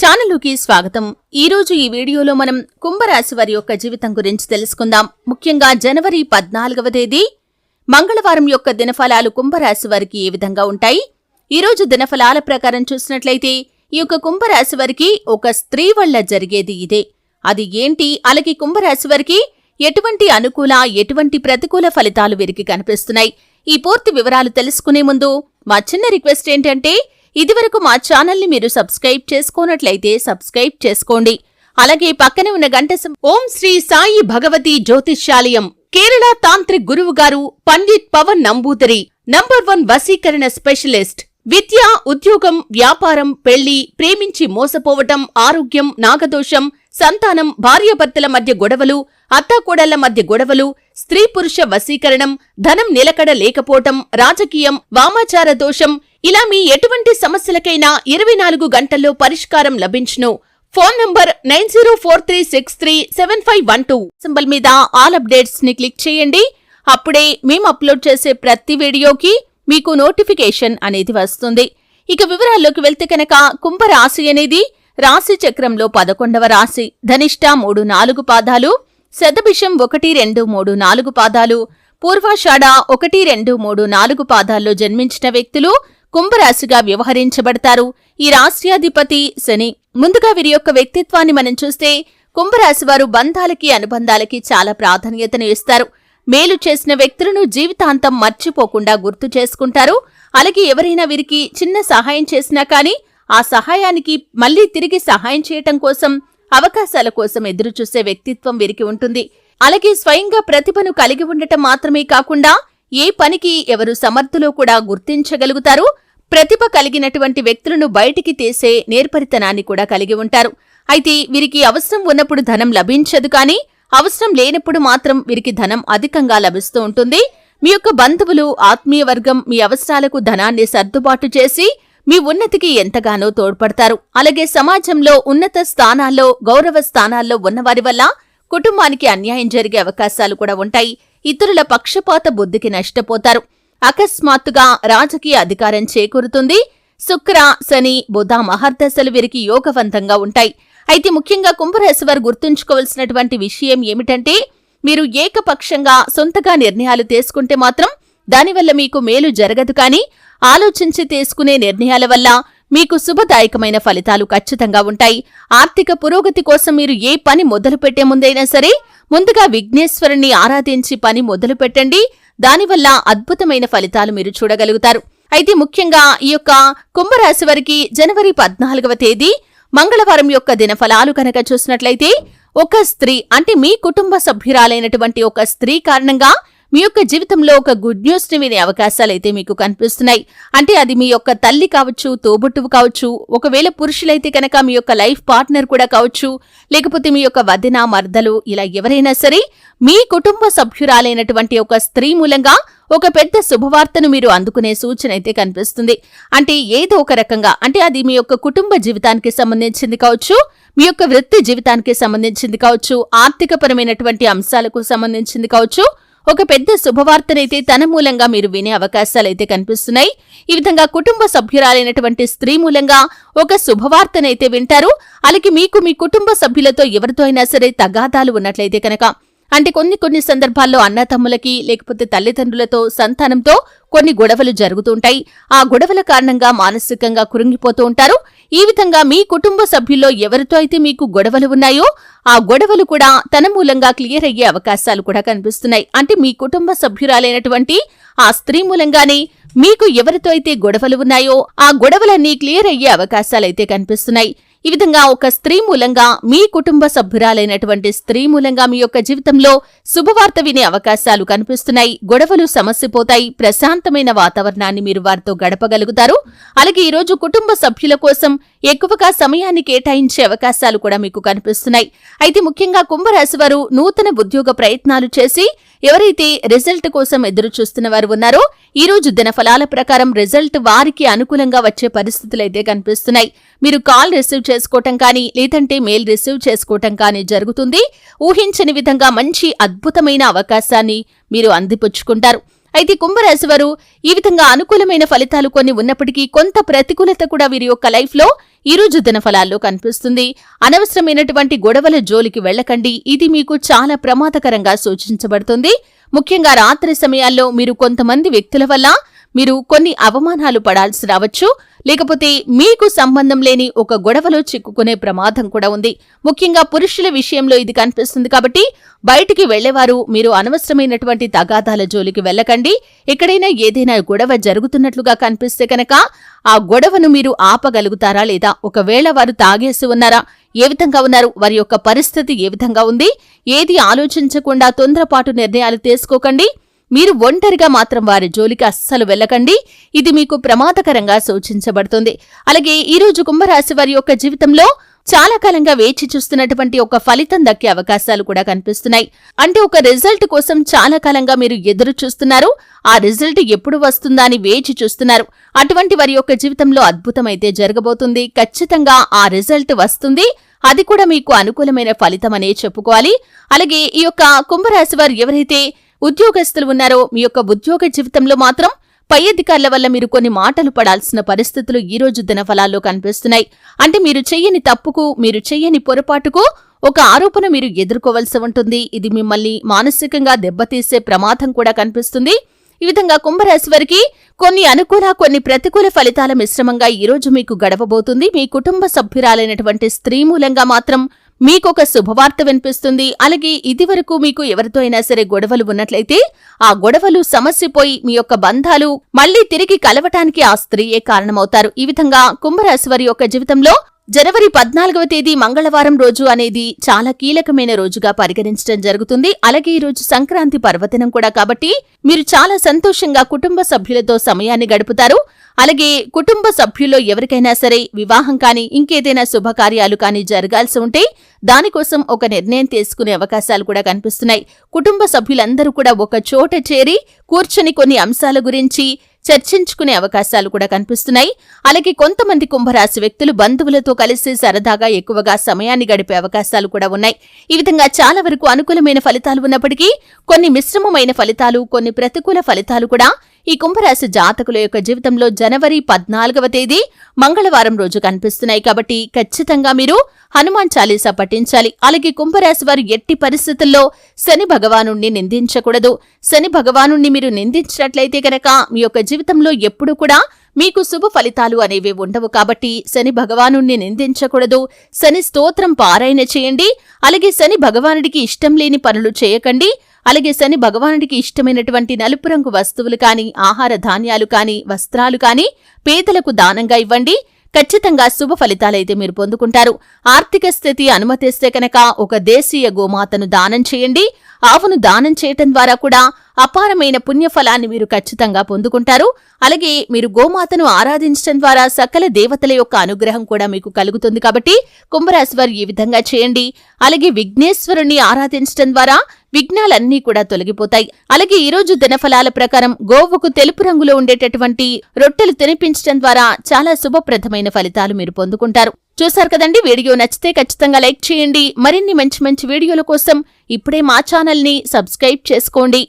ఛానలుకి స్వాగతం. ఈరోజు ఈ వీడియోలో మనం కుంభరాశి వారి యొక్క జీవితం గురించి తెలుసుకుందాం. ముఖ్యంగా జనవరి పద్నాలుగవ తేదీ మంగళవారం యొక్క దినఫలాలు కుంభరాశి వారికి ఏ విధంగా ఉంటాయి? ఈ రోజు దినఫలాల ప్రకారం చూసినట్లయితే ఈ యొక్క కుంభరాశి వారికి ఒక స్త్రీ వల్ల జరిగేది ఇదే. అది ఏంటి? అలాగే కుంభరాశి వారికి ఎటువంటి అనుకూల ఎటువంటి ప్రతికూల ఫలితాలు వీరికి కనిపిస్తున్నాయి? ఈ పూర్తి వివరాలు తెలుసుకునే ముందు మా చిన్న రిక్వెస్ట్ ఏంటంటే ఇదివరకు మా ఛానల్ని మీరు సబ్స్క్రైబ్ చేసుకోనట్లయితే సబ్స్క్రైబ్ చేసుకోండి. అలాగే పక్కనే ఉన్న గంట సం- ఓం శ్రీ సాయి భగవతి జ్యోతిష్యాలయం కేరళ తాంత్రిక్ గురువు గారు పండిత్ పవన్ నంబూదరి నంబర్ వన్ వసీకరణ స్పెషలిస్ట్ విద్య ఉద్యోగం వ్యాపారం పెళ్ళి ప్రేమించి మోసపోవటం ఆరోగ్యం నాగదోషం సంతానం భార్యాభర్తల మధ్య గొడవలు అత్తాకోడళ్ళ మధ్య గొడవలు స్త్రీ పురుష వశీకరణం ధనం నిలకడ లేకపోవటం రాజకీయం వామాచార దోషం ఇలా మీ ఎటువంటి సమస్యలకైనా ఇరవై నాలుగు గంటల్లో పరిష్కారం లభించును. Phone number nine zero four three six three seven five one two. Symbol మీద ఆల్ అప్డేట్స్ని క్లిక్ చేయండి. అప్పుడే మేము అప్లోడ్ చేసే ప్రతి వీడియోకి మీకు నోటిఫికేషన్ అనేది వస్తుంది. ఇక వివరాల్లోకి వెళ్తే కనుక కుంభరాశి అనేది రాశి చక్రంలో పదకొండవ రాశి. ధనిష్ట మూడు నాలుగు పాదాలు శతభిషం ఒకటి రెండు మూడు నాలుగు పాదాలు పూర్వాషాఢ ఒకటి రెండు మూడు నాలుగు పాదాల్లో జన్మించిన వ్యక్తులు కుంభరాశిగా వ్యవహరించబడతారు. ఈ రాశ్యాధిపతి శని. ముందుగా వీరి యొక్క వ్యక్తిత్వాన్ని మనం చూస్తే కుంభరాశి వారు బంధాలకి అనుబంధాలకి చాలా ప్రాధాన్యతను ఇస్తారు. మేలు చేసిన వ్యక్తులను జీవితాంతం మర్చిపోకుండా గుర్తు చేసుకుంటారు. అలాగే ఎవరైనా వీరికి చిన్న సహాయం చేసినా కానీ ఆ సహాయానికి మళ్ళీ తిరిగి సహాయం చేయటం కోసం అవకాశాల కోసం ఎదురుచూసే వ్యక్తిత్వం వీరికి ఉంటుంది. అలాగే స్వయంగా ప్రతిభను కలిగి ఉండటం మాత్రమే కాకుండా ఏ పనికి ఎవరు సమర్థులో కూడా గుర్తించగలుగుతారు? ప్రతిభ కలిగినటువంటి వ్యక్తులను బయటికి తీసే నేర్పరితనాన్ని కూడా కలిగి ఉంటారు. అయితే వీరికి అవసరం ఉన్నప్పుడు ధనం లభించదు కానీ అవసరం లేనప్పుడు మాత్రం వీరికి ధనం అధికంగా లభిస్తూ ఉంటుంది. మీ యొక్క బంధువులు ఆత్మీయ వర్గం మీ అవసరాలకు ధనాన్ని సర్దుబాటు చేసి మీ ఉన్నతికి ఎంతగానో తోడ్పడతారు. అలాగే సమాజంలో ఉన్నత స్థానాల్లో గౌరవ స్థానాల్లో ఉన్నవారి వల్ల కుటుంబానికి అన్యాయం జరిగే అవకాశాలు కూడా ఉంటాయి. ఇతరుల పక్షపాత బుద్ధికి నష్టపోతారు. అకస్మాత్తుగా రాజకీయ అధికారం చేకూరుతుంది. శుక్ర శని బుధ మహర్దశలు వీరికి యోగవంతంగా ఉంటాయి. అయితే ముఖ్యంగా కుంభరాశి వారు గుర్తుంచుకోవాల్సినటువంటి విషయం ఏమిటంటే మీరు ఏకపక్షంగా సొంతగా నిర్ణయాలు తీసుకుంటే మాత్రం దానివల్ల మీకు మేలు జరగదు కానీ ఆలోచించి తీసుకునే నిర్ణయాల వల్ల మీకు శుభదాయకమైన ఫలితాలు ఖచ్చితంగా ఉంటాయి. ఆర్థిక పురోగతి కోసం మీరు ఏ పని మొదలు పెట్టే ముందైనా సరే ముందుగా విఘ్నేశ్వరుణ్ణి ఆరాధించి పని మొదలు పెట్టండి దానివల్ల అద్భుతమైన ఫలితాలు మీరు చూడగలుగుతారు. అయితే ముఖ్యంగా ఈ యొక్క కుంభరాశి వారికి జనవరి పద్నాలుగవ తేదీ మంగళవారం యొక్క దినఫలాలు కనుక చూసినట్లయితే ఒక స్త్రీ అంటే మీ కుటుంబ సభ్యురాలైనటువంటి ఒక స్త్రీ కారణంగా మీ యొక్క జీవితంలో ఒక గుడ్ న్యూస్ని వినే అవకాశాలైతే మీకు కనిపిస్తున్నాయి. అంటే అది మీ యొక్క తల్లి కావచ్చు తోబుట్టువు కావచ్చు ఒకవేళ పురుషులైతే కనుక మీ యొక్క లైఫ్ పార్ట్నర్ కూడా కావచ్చు లేకపోతే మీ యొక్క వదిన మర్దలు ఇలా ఎవరైనా సరే మీ కుటుంబ సభ్యురాలైనటువంటి ఒక స్త్రీ మూలంగా ఒక పెద్ద శుభవార్తను మీరు అందుకునే సూచన అయితే కనిపిస్తుంది. అంటే ఏదో ఒక రకంగా అంటే అది మీ యొక్క కుటుంబ జీవితానికి సంబంధించింది కావచ్చు మీ యొక్క వృత్తి జీవితానికి సంబంధించింది కావచ్చు ఆర్థికపరమైనటువంటి అంశాలకు సంబంధించింది కావచ్చు ఒక పెద్ద శుభవార్తనైతే తన మూలంగా మీరు వినే అవకాశాలైతే కనిపిస్తున్నాయి. ఈ విధంగా కుటుంబ సభ్యురాలైనటువంటి స్త్రీ మూలంగా ఒక శుభవార్తనైతే వింటారు. అలాగే మీకు మీ కుటుంబ సభ్యులతో ఎవరితో అయినా సరే తగాదాలు ఉన్నట్లయితే కనుక అంటే కొన్ని కొన్ని సందర్భాల్లో అన్నతమ్ములకి లేకపోతే తల్లిదండ్రులతో సంతానంతో కొన్ని గొడవలు జరుగుతుంటాయి ఆ గొడవల కారణంగా మానసికంగా కురింగిపోతూ ఉంటారు. ఈ విధంగా మీ కుటుంబ సభ్యుల్లో ఎవరితో అయితే మీకు గొడవలు ఉన్నాయో ఆ గొడవలు కూడా తన మూలంగా క్లియర్ అయ్యే అవకాశాలు కూడా కనిపిస్తున్నాయి. అంటే మీ కుటుంబ సభ్యురాలైనటువంటి ఆ స్త్రీ మూలంగానే మీకు ఎవరితో అయితే గొడవలు ఉన్నాయో ఆ గొడవలన్నీ క్లియర్ అయ్యే అవకాశాలైతే కనిపిస్తున్నాయి. ఈ విధంగా ఒక స్త్రీ మూలంగా మీ కుటుంబ సభ్యురాలైనటువంటి స్త్రీ మూలంగా మీ యొక్క జీవితంలో శుభవార్త వినే అవకాశాలు కనిపిస్తున్నాయి. గొడవలు సమస్యపోతాయి. ప్రశాంతమైన వాతావరణాన్ని మీరు వారితో గడపగలుగుతారు. అలాగే ఈరోజు కుటుంబ సభ్యుల కోసం ఎక్కువగా సమయాన్ని కేటాయించే అవకాశాలు కూడా మీకు కనిపిస్తున్నాయి. అయితే ముఖ్యంగా కుంభరాశి వారు నూతన ఉద్యోగ ప్రయత్నాలు చేసి ఎవరైతే రిజల్ట్ కోసం ఎదురు చూస్తున్న వారు ఉన్నారో ఈ రోజు దినఫలాల ప్రకారం రిజల్ట్ వారికి అనుకూలంగా వచ్చే పరిస్థితులైతే కనిపిస్తున్నాయి. మీరు కాల్ రిసీవ్ చేసుకోవటం కానీ లేదంటే మెయిల్ రిసీవ్ చేసుకోవటం కానీ జరుగుతుంది. ఊహించని విధంగా మంచి అద్భుతమైన అవకాశాన్ని మీరు అందిపుచ్చుకుంటారు. అయితే కుంభరాశి వారు ఈ విధంగా అనుకూలమైన ఫలితాలు కొన్ని ఉన్నప్పటికీ కొంత ప్రతికూలత కూడా వీరి యొక్క లైఫ్లో ఈ రోజు దినఫలాల్లో కనిపిస్తుంది. అనవసరమైనటువంటి గొడవల జోలికి వెళ్ళకండి. ఇది మీకు చాలా ప్రమాదకరంగా సూచించబడుతుంది. ముఖ్యంగా రాత్రి సమయాల్లో మీరు కొంతమంది వ్యక్తుల వల్ల మీరు కొన్ని అవమానాలు పడాల్సి రావచ్చు. లేకపోతే మీకు సంబంధం లేని ఒక గొడవలో చిక్కుకునే ప్రమాదం కూడా ఉంది. ముఖ్యంగా పురుషుల విషయంలో ఇది కనిపిస్తుంది కాబట్టి బయటికి వెళ్ళేవారు మీరు అనవసరమైనటువంటి తగాదాల జోలికి వెళ్ళకండి. ఎక్కడైనా ఏదైనా గొడవ జరుగుతున్నట్లుగా కనిపిస్తే కనుక ఆ గొడవను మీరు ఆపగలుగుతారా లేదా? ఒకవేళ వారు తాగేసి ఉన్నారా? ఏ విధంగా ఉన్నారు? వారి యొక్క పరిస్థితి ఏ విధంగా ఉంది? ఏది ఆలోచించకుండా తొందరపాటు నిర్ణయాలు తీసుకోకండి. మీరు ఒంటరిగా మాత్రం వారి జోలికి అస్సలు వెళ్ళకండి. ఇది మీకు ప్రమాదకరంగా సూచించబడుతుంది. అలాగే ఈ రోజు కుంభరాశి వారి యొక్క జీవితంలో చాలా కాలంగా వేచి చూస్తున్నటువంటి ఒక ఫలితం దక్కే అవకాశాలు కూడా కనిపిస్తున్నాయి. అంటే ఒక రిజల్ట్ కోసం చాలా కాలంగా మీరు ఎదురు చూస్తున్నారు. ఆ రిజల్ట్ ఎప్పుడు వస్తుందా అని వేచి చూస్తున్నారు. అటువంటి వారి యొక్క జీవితంలో అద్భుతమైతే జరగబోతుంది. ఖచ్చితంగా ఆ రిజల్ట్ వస్తుంది. అది కూడా మీకు అనుకూలమైన ఫలితం అనే చెప్పుకోవాలి. అలాగే ఈ యొక్క కుంభరాశి వారు ఎవరైతే ఉద్యోగస్తులు ఉన్నారో మీ యొక్క ఉద్యోగ జీవితంలో మాత్రం పై అధికారుల వల్ల మీరు కొన్ని మాటలు పడాల్సిన పరిస్థితులు ఈ రోజు దినఫలాల్లో కనిపిస్తున్నాయి. అంటే మీరు చెయ్యని తప్పుకు మీరు చెయ్యని పొరపాటుకు ఒక ఆరోపణ మీరు ఎదుర్కోవలసి ఉంటుంది. ఇది మిమ్మల్ని మానసికంగా దెబ్బతీసే ప్రమాదం కూడా కనిపిస్తుంది. ఈ విధంగా కుంభరాశి వారికి కొన్ని అనుకూల కొన్ని ప్రతికూల ఫలితాల మిశ్రమంగా ఈ రోజు మీకు గడవబోతుంది మీ కుటుంబ సభ్యురాలైనటువంటి స్త్రీ మూలంగా మాత్రం మీకొక శుభవార్త వినిపిస్తుంది. అలాగే ఇదివరకు మీకు ఎవరితో అయినా సరే గొడవలు ఉన్నట్లయితే ఆ గొడవలు సమస్యపోయి మీ యొక్క బంధాలు మళ్ళీ తిరిగి కలవటానికి ఆ స్త్రీయే కారణమవుతారు. ఈ విధంగా కుంభరాశి వారి యొక్క జీవితంలో జనవరి పద్నాలుగవ తేదీ మంగళవారం రోజు అనేది చాలా కీలకమైన రోజుగా పరిగణించడం జరుగుతుంది. అలాగే ఈ రోజు సంక్రాంతి పర్వదినం కూడా కాబట్టి మీరు చాలా సంతోషంగా కుటుంబ సభ్యులతో సమయాన్ని గడుపుతారు. అలాగే కుటుంబ సభ్యుల్లో ఎవరికైనా సరే వివాహం కాని ఇంకేదైనా శుభకార్యాలు కాని జరగాల్సి ఉంటే దానికోసం ఒక నిర్ణయం తీసుకునే అవకాశాలు కూడా కనిపిస్తున్నాయి. కుటుంబ సభ్యులందరూ కూడా ఒక చోట చేరి కూర్చొని కొన్ని అంశాల గురించి చర్చించుకునే అవకాశాలు కూడా కనిపిస్తున్నాయి. అలాగే కొంతమంది కుంభరాశి వ్యక్తులు బంధువులతో కలిసి సరదాగా ఎక్కువగా సమయాన్ని గడిపే అవకాశాలు కూడా ఉన్నాయి. ఈ విధంగా చాలా వరకు అనుకూలమైన ఫలితాలు ఉన్నప్పటికీ కొన్ని మిశ్రమమైన ఫలితాలు కొన్ని ప్రతికూల ఫలితాలు కూడా ఈ కుంభరాశి జాతకుల యొక్క జీవితంలో జనవరి పద్నాలుగవ తేదీ మంగళవారం రోజు కనిపిస్తున్నాయి. కాబట్టి ఖచ్చితంగా మీరు హనుమాన్ చాలీసా పఠించాలి. అలాగే కుంభరాశి వారు ఎట్టి పరిస్థితుల్లో శని భగవాను నిందించకూడదు. శని భగవాను మీరు నిందించినట్లయితే కనుక మీ యొక్క జీవితంలో ఎప్పుడు కూడా మీకు శుభ ఫలితాలు అనేవి ఉండవు. కాబట్టి శని భగవాను నిందించకూడదు. శని స్తోత్రం పారాయణ చేయండి. అలాగే శని భగవానుడికి ఇష్టం లేని పనులు చేయకండి. అలాగే శని భగవానుడికి ఇష్టమైనటువంటి నలుపు రంగు వస్తువులు కాని ఆహార ధాన్యాలు కాని వస్త్రాలు కాని పేదలకు దానంగా ఇవ్వండి. ఖచ్చితంగా శుభ ఫలితాలైతే మీరు పొందుకుంటారు. ఆర్థిక స్థితి అనుమతిస్తే కనుక ఒక దేశీయ గోమాతను దానం చేయండి. ఆవును దానం చేయటం ద్వారా కూడా అపారమైన పుణ్యఫలాన్ని మీరు ఖచ్చితంగా పొందుకుంటారు. అలాగే మీరు గోమాతను ఆరాధించడం ద్వారా సకల దేవతల యొక్క అనుగ్రహం కూడా మీకు కలుగుతుంది కాబట్టి కుంభరాశి వారు ఈ విధంగా చేయండి. అలాగే విఘ్నేశ్వరుణ్ణి ఆరాధించడం ద్వారా విఘ్నాలన్నీ కూడా తొలగిపోతాయి. అలాగే ఈ రోజు దినఫలాల ప్రకారం గోవుకు తెలుపు రంగులో ఉండేటటువంటి రొట్టెలు తినిపించడం ద్వారా చాలా శుభప్రదమైన ఫలితాలు మీరు పొందుకుంటారు. చూశారు కదండి వీడియో నచ్చితే ఖచ్చితంగా లైక్ చేయండి. మరిన్ని మంచి మంచి వీడియోల కోసం ఇప్పుడే మా ఛానల్ని సబ్స్క్రైబ్ చేసుకోండి.